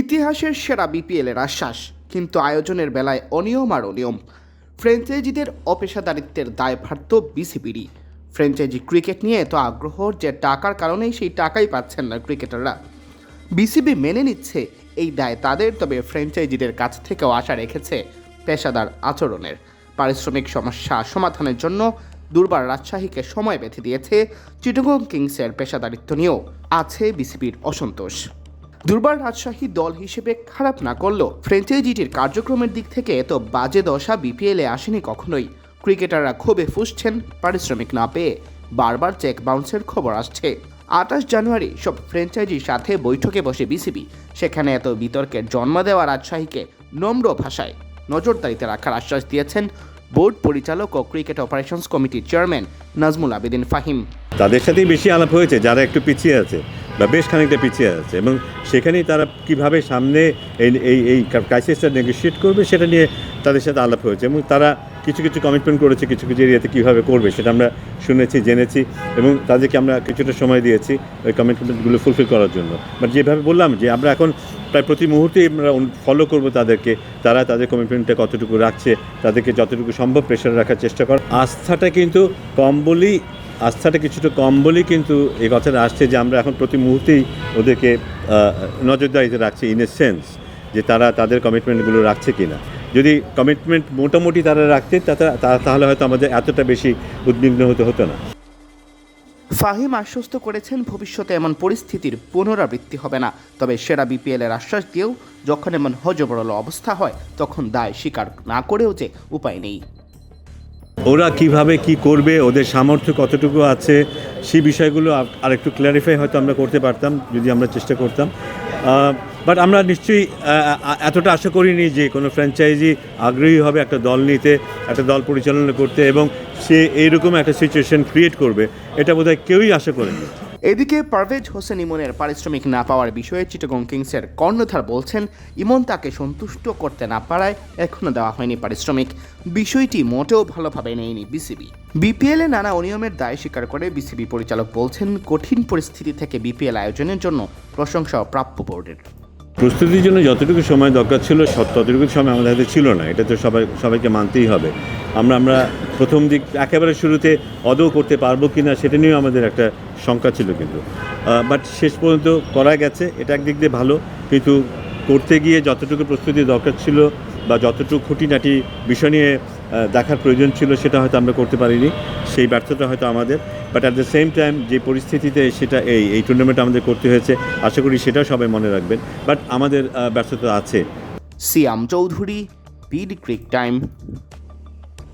ইতিহাসের সেরা বিপিএলের আশ্বাস, কিন্তু আয়োজনের বেলায় অনিয়ম আর অনিয়ম। ফ্র্যাঞ্চাইজিদের অপেশাদারিত্বের দায়ভার তো বিসিবিরই। ফ্র্যাঞ্চাইজি ক্রিকেট নিয়ে এত আগ্রহ যে টাকার কারণেই সেই টাকাই পাচ্ছেন না ক্রিকেটাররা। বিসিবি মেনে নিচ্ছে এই দায় তাদের, তবে ফ্র্যাঞ্চাইজিদের কাছ থেকেও আশা রেখেছে পেশাদার আচরণের। পারিশ্রমিক সমস্যা সমাধানের জন্য দুর্বার রাজশাহীকে সময় বেঁধে দিয়েছে চিটগং কিংসের পেশাদারিত্ব নিয়েও, আছে বিসিবির অসন্তোষ। দুর্বার রাজশাহী দল হিসেবে খারাপ না করলেও ফ্র্যাঞ্চাইজিটির কার্যক্রমের দিক থেকে এত বাজে দশা বিপিএলে আসেনি কখনোই। ক্রিকেটাররা ক্ষোভে ফুসছেন, পারিশ্রমিক না পেয়ে। বারবার চেক বাউন্সের খবর আসছে। আঠাশ জানুয়ারি সব ফ্র্যাঞ্চাইজির সাথে বৈঠকে বসে বিসিবি সেখানে এত বিতর্কের জন্ম দেওয়া রাজশাহীকে নম্র ভাষায় নজরদারিতে রাখার আশ্বাস দিয়েছেন বোর্ড পরিচালক ও ক্রিকেট অপারেশনস কমিটির চেয়ারম্যান নাজমুল আবেদিন ফাহিম। তাদের সাথেই বেশি আলাপ হয়েছে, যারা একটু পিছিয়ে আছে। বা বেশ খানিকটা পিছিয়ে আছে এবং সেখানেই তারা কীভাবে সামনে এই এই এই ক্রাইসিসটা নেগোসিয়েট করবে সেটা নিয়ে তাদের সাথে আলাপ হয়েছে এবং তারা কিছু কিছু কমিটমেন্ট করেছে, কিছু কিছু এরিয়াতে কীভাবে করবে সেটা আমরা শুনেছি, জেনেছি এবং তাদেরকে আমরা কিছুটা সময় দিয়েছি ওই কমিটমেন্টগুলো ফুলফিল করার জন্য। বাট যেভাবে বললাম যে আমরা এখন প্রায় প্রতি মুহূর্তেই আমরা ফলো করব তাদেরকে, তারা তাদের কমিটমেন্টটা কতটুকু রাখছে, তাদেরকে যতটুকু সম্ভব প্রেশার রাখার চেষ্টা কর। আস্থাটা কিন্তু কম বলেই আস্থাটা কিছুটা কম বলেই কিন্তু এই কথাটা আসছে যে আমরা এখন প্রতি মুহূর্তেই ওদেরকে নজরদারিতে রাখছি ইন এ সেন্স যে তারা তাদের কমিটমেন্টগুলো রাখছে কি না যদি কমিটমেন্ট মোটামুটি তারা রাখতে তাহলে হয়তো আমাদের এতটা বেশি উদ্বিগ্ন হতে হতো না। ফাহিম আশ্বস্ত করেছেন ভবিষ্যতে এমন পরিস্থিতির পুনরাবৃত্তি হবে না। তবে সেরা বিপিএলের আশ্বাস দিয়েও যখন এমন হজবরল অবস্থা হয়, তখন দায় স্বীকার না করেও যে উপায় নেই। ওরা কীভাবে কি করবে, ওদের সামর্থ্য কতটুকু আছে সেই বিষয়গুলো আর- একটু ক্ল্যারিফাই হয়তো আমরা করতে পারতাম, যদি আমরা চেষ্টা করতাম। বাট আমরা নিশ্চয়ই এতটা আশা করিনি যে কোনো ফ্র্যাঞ্চাইজি আগ্রহী হবে একটা দল নিতে, একটা দল পরিচালনা করতে এবং সে এইরকম একটা সিচুয়েশন ক্রিয়েট করবে, এটা বোধহয় কেউই আশা করেনি। এদিকে পারভেজ হোসেন ইমনের পারিশ্রমিক না পাওয়ার বিষয়ে চিটাগং কিংসের কর্ণধার বলছেন, ইমন তাকে সন্তুষ্ট করতে না পারায় এখনও দেওয়া হয়নি পারিশ্রমিক। বিষয়টি মোটেও ভালোভাবে নেয়নি বিসিবি। বিপিএলে নানা অনিয়মের দায় স্বীকার করে বিসিবি পরিচালক বলছেন, কঠিন পরিস্থিতি থেকে বিপিএল আয়োজনের জন্য প্রশংসা প্রাপ্য বোর্ডের। প্রস্তুতির জন্য যতটুকু সময় দরকার ছিল ততটুকু সময় আমাদের হাতে ছিল না। এটা তো সবাই সবাইকে মানতেই হবে। আমরা আমরা প্রথম দিক একেবারে শুরুতে অদৌ করতে পারব কি না সেটা নিয়েও আমাদের একটা শঙ্কা ছিল কিন্তু। বাট শেষ পর্যন্ত করা গেছে, এটা একদিক দিয়ে ভালো। কিন্তু করতে গিয়ে যতটুকু প্রস্তুতি দরকার ছিল বা যতটুকু খুঁটিনাটি বিষয় নিয়ে দেখার প্রয়োজন ছিল সেটা হয়তো আমরা করতে পারিনি, সেই ব্যর্থতা হয়তো আমাদের। But at the same time যে পরিস্থিতিতে সেটা এই এই টুর্নামেন্ট আমাদের করতে হয়েছে, আশা করি সেটাও সবাই মনে রাখবেন। বাট আমাদের ব্যর্থতা আছে। Siam Chowdhury BD cric time